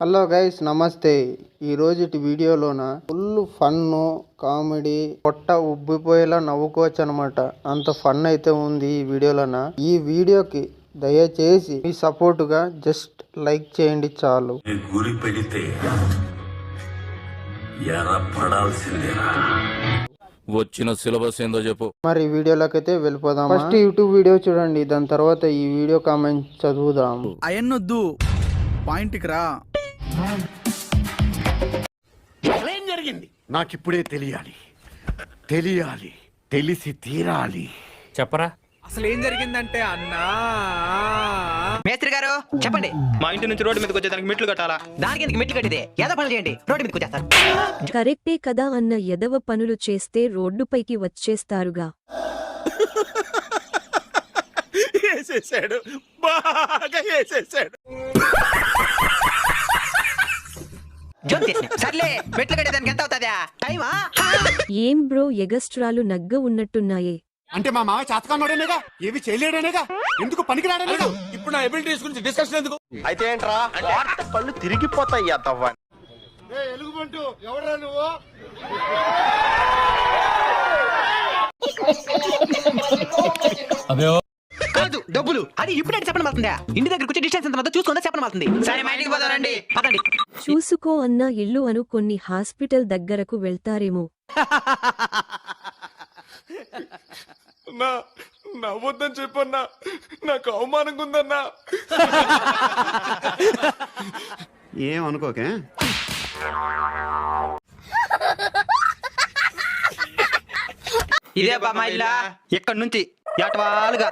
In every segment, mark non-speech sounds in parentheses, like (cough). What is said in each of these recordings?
Hello guys నమస్తే. ఈ రోజుటి వీడియోలోన ఫుల్ ఫన్ కామెడీ పొట్ట ఉబ్బిపోయేలా నవ్వుకోవచ్చు అనమాట అంత ఫన్ అయితే ఉంది ఈ వీడియోలోన. ఈ వీడియోకి దయచేసి మీ సపోర్ట్గా జస్ట్ లైక్ చేయండి చాలు. గురి పెడితే ఎర పడాల్సిందేనా వచ్చిన సిలబస్ ఏందో చెప్పు. మరి వీడియోలోకి అయితే వెళ్ళిపోదాం ఫస్ట్ యూట్యూబ్ వీడియో చూడండి దాని తర్వాత ఈ వీడియో కామెంట్ చదువుదాం. అయన్నొద్దు పాయింట్కి రా. ఏం జరిగింది? నాకిప్పుడే తెలియాలి. తెలియాలి తెలిసి తీరాలి. చెప్పరా? అసలు ఏం జరిగిందంటే అన్నా? గారు చెప్పండి. మా ఇంటి నుంచి రోడ్డు మీదకి వచ్చేదానికి మెట్లు కట్టాలా? దానికి ఎందుకు మెట్లు కట్టిదే. ఏదో పనులు చేయండి. రోడ్డు మీదకి వచ్చేస్తారు. కరెక్టే కదా అన్న ఎదవ పనులు చేస్తే రోడ్డుపైకి వచ్చేస్తారుగా. వేసేసాడు. బాగా వేసేసాడు. జోక్ చేసిన. సర్లే మెట్లు కట్టేదానికి ఎంత అవుతుందా? టైమా? ఏం బ్రో ఎగస్ట్రాలు నగ్గ ఉన్నట్టున్నాయే. అంటే మా మామ చాతకామడనేగా ఏవి చేయలేడనేగా? ఎందుకు పనికిరాడనేగా? ఇప్పుడు నా ఎబిలిటీస్ గురించి డిస్కషన్ ఎందుకు? అయితే ఏంట్రా? పళ్ళు తిరిగిపోతాయి తవ్వ ఎలుగుబంటు ఎవరా నువ్వు? కాదు డబ్బులు. అది ఇప్పుడే చెప్పడం అవుతుందా? ఇంటి దగ్గర కూర్చొని డిస్టెన్స్ ఎంత ఉందో చూసుకుందా చెప్పడం అవుతుంది? సరే మా ఇంటికి పోతారండి పదండి. చూసుకో అన్న ఇల్లు అను కొన్ని హాస్పిటల్ దగ్గరకు వెళ్తారేమో. (laughs) నా నవ్వొద్దని చెప్పన్నా. నాకు అవమానంగా ఉందన్నా. ఏమనుకోకే ఇదే బా మా ఇల్లా? ఇక్కడ నుంచి ఎటవాలుగా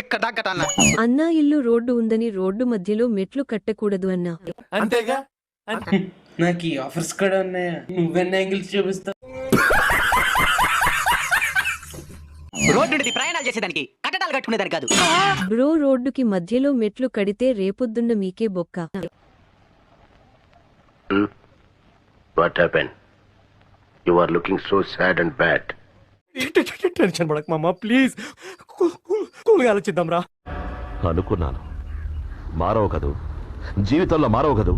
ఇక్కడ దగ్గటన్నా అన్నా ఇల్లు రోడ్డు ఉందని రోడ్డు మధ్యలో మెట్లు కట్టకూడదు అన్నా. అంతేగా. నాకు ఈ ఆఫర్స్ కూడా ఉన్నాయా? నువ్వెన్ని యాంగిల్స్ చూపిస్తావు? రోడ్డు నుండి ప్రయాణాలు చేసేదానికి కట్టడాలు కట్టుకునేదానికి కాదు. బ్రో రోడ్డుకి మధ్యలో మెట్లు కడితే రేపొద్దున్న మీకే బొక్క. What happen you are looking so sad and bad tension పడక మామ ప్లీజ్ కూల్గా ఆలోచిద్దాం రా. అనుకున్నాను. మారవు కదూ? జీవితంలో మారవు కదూ?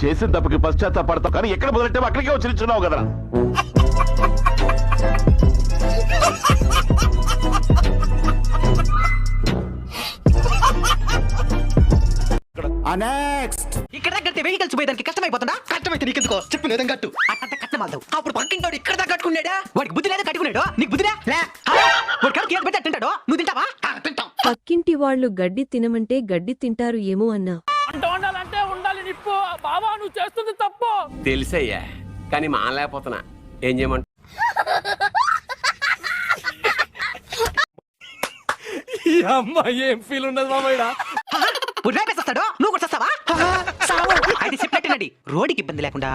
చేసిన తప్పుకి పశ్చాత్తాపడతావు కానీ ఎక్కడ మొదలెట్టే అక్కడికే వచ్చి నిల్చున్నావు (laughs) నెక్స్ట్ ఇక్కడ దగ్గర వెహికల్స్ పోయేదానికి కష్టమైపోతుందా? కష్టమైతే నీకెందుకో? చెప్పిన విధంగా కట్టు. అట్ట కట్టమాలదు అప్పుడు పక్కింటోడు ఇక్కడ దాకా కట్టుకున్నాడా? వాడికి బుద్ధి లేదా కట్టుకున్నాడు? నీకు బుద్ధిరా? లే? వాడు కడుపు ఏది పెట్టి తింటాడు నువ్వు తింటావా? ఆ, తింటాం. పక్కింటి వాళ్ళు గడ్డి తినమంటే గడ్డి తింటారు ఏమో అన్నా. తెలుసయ్యా కానీ మానలేకపోతున్నా ఏం చేయమంట? ఈ అమ్మాయి ఏం ఫీల్ ఉండదు మామయ్య రేపేస్తాడు చెప్పినట్టునండి రోడ్డుకి ఇబ్బంది లేకుండా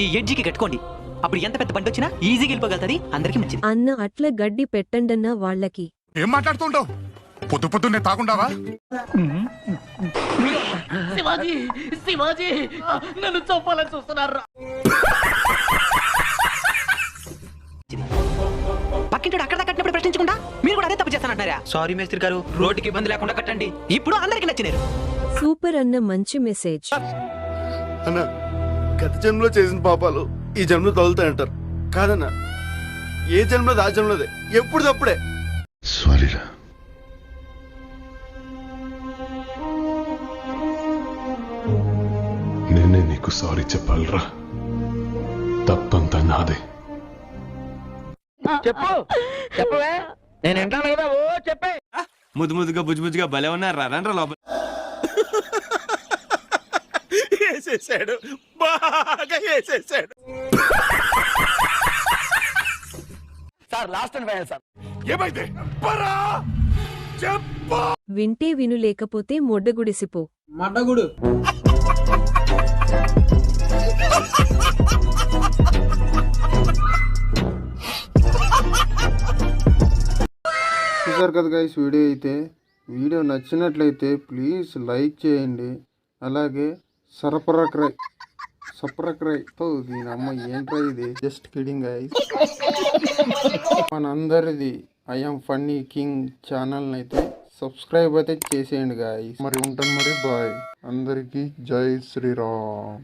ఈ ఎడ్జికి కట్టుకోండి. అప్పుడు ఎంత పెద్ద బండి వచ్చినా ఈజీగా వెళ్ళిపోగలుగుతుంది అందరికీ మంచిది. అన్న అట్ల గడ్డి పెట్టండన్నా వాళ్ళకి. ఏం మాట్లాడుతుంటావు పొద్దు పొద్దున్నే తాగుండావా? పక్కింటోడు అక్కడ దాకా కట్టినప్పుడు ప్రశ్నించకుండా మీరు కూడా అదే తప్పు చేస్తానంటారా సారీ మేస్త్రి గారు. రోడ్డుకి ఇబ్బంది లేకుండా కట్టండి. ఇప్పుడు అందరికీ నచ్చినారు. సూపర్ అన్న మంచి మెసేజ్. అన్న గత జన్మలో చేసిన పాపాలు ఈ జన్మలో తగులుతాయంటారు. కాదన్న ఏ జన్మలో ఆ జన్మలోదే ఎప్పుడు తప్పుడే సారీరా నేనే నీకు సారీ చెప్పాలరా. తప్పంతా నాదే. చెప్పు చెప్పవే. నేను వింటాను కదా ఓ చెప్పే. ముద్దు ముద్దుగా బుజ్జు బుజ్జుగా భలే ఉన్నారు రండ్రా లోపల. వేసేసాడు బాగా వేసేసాడు sir last and final sir. ఏమైతే పరా! చెప్పు! వింటే విను లేకపోతే మొడ్డగుడిసిపో. మడ్డగుడు. చూసారు కదా గైస్ వీడియో అయితే. వీడియో నచ్చినట్లయితే ప్లీజ్ లైక్ చేయండి. అలాగే సరఫరక్రై సపరక్రై. తో దీని అమ్మ ఏంట్రా ఇది? జస్ట్ కిడింగ్ మనందరిది ఐఎమ్ ఫన్నీ కింగ్ ఛానల్ అయితే సబ్స్క్రైబ్ అయితే చేసేయండి గాయస్ మరి ఉంటాను మరి బాయ్ అందరికీ జై శ్రీరామ్.